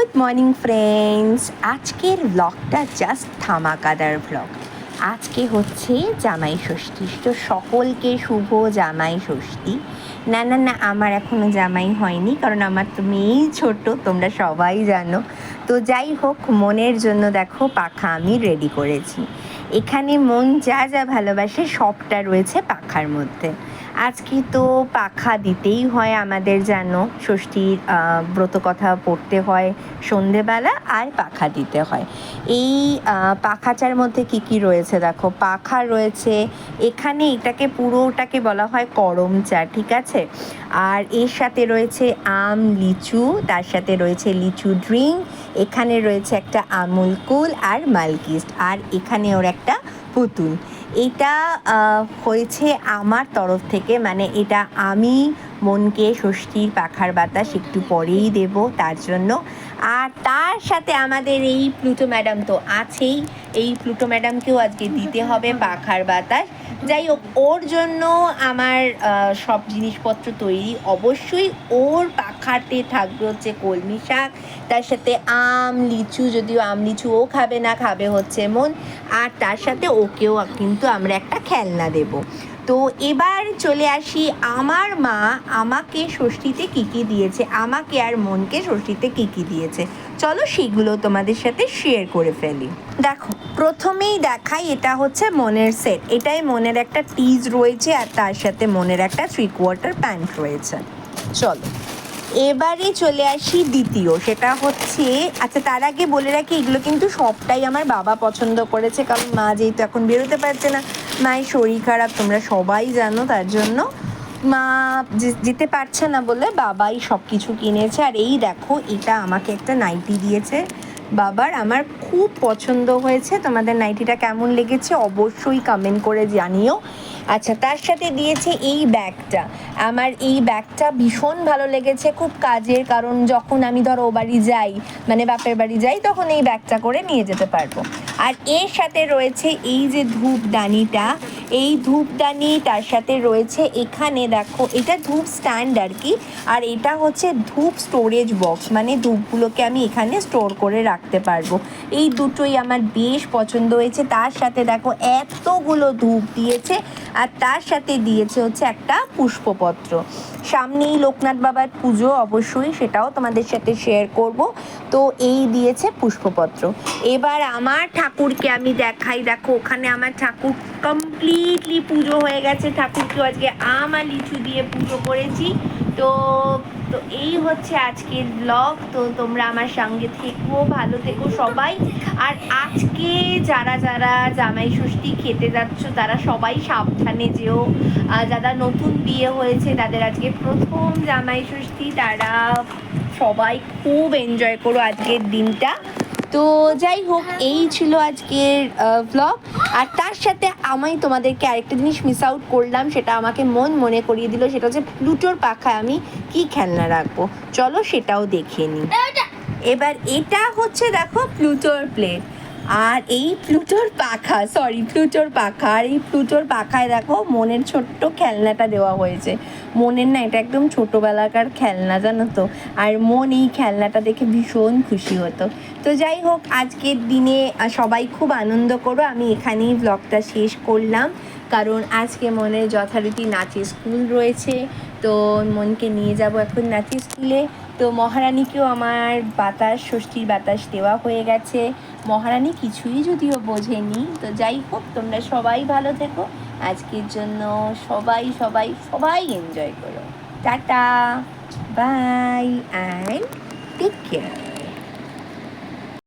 Good morning friends আজকের ব্লগটা just থামাকাদার blog আজকে হচ্ছে জামাই ষষ্ঠী। তো সকলকে শুভ জামাই ষষ্ঠী। না না না, আমার এখনও জামাই হয়নি, কারণ আমার তো মেয়েই ছোট, তোমরা সবাই জানো। তো যাই হোক, মনের জন্য দেখো পাখা আমি রেডি করেছি। এখানে মন যা যা ভালোবাসে সবটা রয়েছে পাখার মধ্যে। আজকে তো পাখা দিতেই হয় আমাদের যেন, ষষ্ঠীর ব্রত কথা পড়তে হয়, সন্ধেবেলা আর পাখা দিতে হয়। এই পাখাটার মধ্যে কি কি রয়েছে দেখো? পাখা রয়েছে, এখানে এটাকে পুরোটাকে বলা হয় করম চা, ঠিক আছে? আর এর সাথে রয়েছে আম, লিচু, তার সাথে রয়েছে লিচু ড্রিঙ্ক, এখানে রয়েছে একটা আমুল কুল আর মালকিস্ট। আর এখানে ওর একটা পুতুল। এটা হয়েছে আমার তরফ থেকে মানে এটা আমি মনকে ষষ্ঠীর পাখার বাতাস একটু পরেই দেব তার জন্য। আর তার সাথে আমাদের এই প্লুটো ম্যাডাম তো আছেই। এই প্লুটো ম্যাডামকেও আজকে দিতে হবে পাখার বাতাস। যাই হোক, ওর জন্য আমার সব জিনিসপত্র তৈরি। অবশ্যই ওর পাখাতে থাকবে হচ্ছে কলমি শাক, তার সাথে আম, লিচু, যদিও আম, লিচু ও খাবে না, খাবে হচ্ছে মন। আর তার সাথে ওকেও কিন্তু আমরা একটা খেলনা দেব। তো এবার চলে আসি আমার মা আমাকে ষষ্ঠীতে কী কী দিয়েছে, আমাকে আর মনকে ষষ্ঠীতে কী কী দিয়েছে। চলো সেগুলো তোমাদের সাথে শেয়ার করে ফেলি। দেখো, প্রথমেই দেখাই এটা হচ্ছে মনের সেট এটাই মনের একটা টিজ রয়েছে আর তার সাথে মনের একটা থ্রি কোয়ার্টার প্যান্ট রয়েছে। চলো। এবারে চলে আসি দ্বিতীয়, সেটা হচ্ছে আচ্ছা তার আগে বলে রাখি, এগুলো কিন্তু সবটাই আমার বাবা পছন্দ করেছে, কারণ মা যেহেতু এখন বেরোতে পারছে না, মায়ের শরীর খারাপ, তোমরা সবাই জানো তার জন্য। মা যেতে পারছে না বলে বাবাই সব কিছু কিনেছে, আর এই দেখো, এটা আমাকে একটা নাইটি দিয়েছে। বাবার আমার খুব পছন্দ হয়েছে, তোমাদের নাইটিটা কেমন লেগেছে অবশ্যই কমেন্ট করে জানিও। আচ্ছা তার সাথে দিয়েছে এই ব্যাগটা। আমার এই ব্যাগটা ভীষণ ভালো লেগেছে, খুব কাজের, কারণ যখন আমি ধরো ও বাড়ি যাই মানে বাপের বাড়ি যাই, তখন এই ব্যাগটা করে নিয়ে যেতে পারব। আর এর সাথে রয়েছে এই যে ধূপদানিটা এই ধূপদানি তার সাথে রয়েছে। এখানে দেখো, এটা ধূপ স্ট্যান্ড আর কি। আর এটা হচ্ছে ধূপ স্টোরেজ বক্স মানে ধূপগুলোকে আমি এখানে স্টোর করে রাখতে পারব। এই দুটোই আমার বেশ পছন্দ হয়েছে। তার সাথে দেখো, এতগুলো ধূপ দিয়েছে। আর তার সাথে দিয়েছে হচ্ছে একটা পুষ্পপত্র। সামনেই লোকনাথ বাবার পুজো অবশ্যই, সেটাও তোমাদের সাথে শেয়ার করব। তো এই দিয়েছে পুষ্পপত্র। এবার আমার ঠাকুরকে আমি দেখাই। দেখো, ওখানে আমার ঠাকুর কমপ্লিটলি পুজো হয়ে গেছে। ঠাকুরকেও আজকে আম আর লিচু দিয়ে পুজো করেছি। তো তো এই হচ্ছে আজকের ব্লগ তো তোমরা আমার সঙ্গে থেকো, ভালো থেকো সবাই। আর আজকে যারা যারা জামাই ষষ্ঠী খেতে যাচ্ছ, তারা সবাই সাবধানে যেও। যারা নতুন বিয়ে হয়েছে, তাদের আজকে প্রথম জামাই ষষ্ঠী, তারা সবাই খুব এনজয় করো আজকের দিনটা। তো যাই হোক এই ছিল আজকের ব্লগ আর তার সাথে আমি তোমাদেরকে আরেকটা জিনিস মিস আউট করলাম সেটা আমাকে মন মনে করিয়ে দিল সেটা হচ্ছে প্লুটোর পাখায় আমি কি খেলনা রাখব। চলো সেটাও দেখে নিই। এবার এটা হচ্ছে দেখো প্লুটোর প্লেট আর এই প্লুটোর পাখা সরি প্লুটোর পাখা, আর এই প্লুটোর পাখায় দেখো মনের ছোট্ট খেলনাটা দেওয়া হয়েছে। মনের না, এটা একদম ছোটোবেলাকার খেলনা, জানো তো? আর মন এই খেলনাটা দেখে ভীষণ খুশি হতো। তো যাই হোক, আজকের দিনে সবাই খুব আনন্দ করো। আমি এখানেই ব্লগটা শেষ করলাম। কারণ আজকে মনের যথারীতি নাচের স্কুল রয়েছে, তো মনকে নিয়ে যাব এখন নাচের স্কুলে। তো মহারানীকেও আমার বাতাস, ষষ্ঠীর বাতাস দেওয়া হয়ে গেছে। মহারানী কিছুই যদিও বোঝেনি। তো যাই হোক, তোমরা সবাই ভালো থেকো। আজকের জন্য সবাই সবাই সবাই এনজয় করো। Tata bye and take care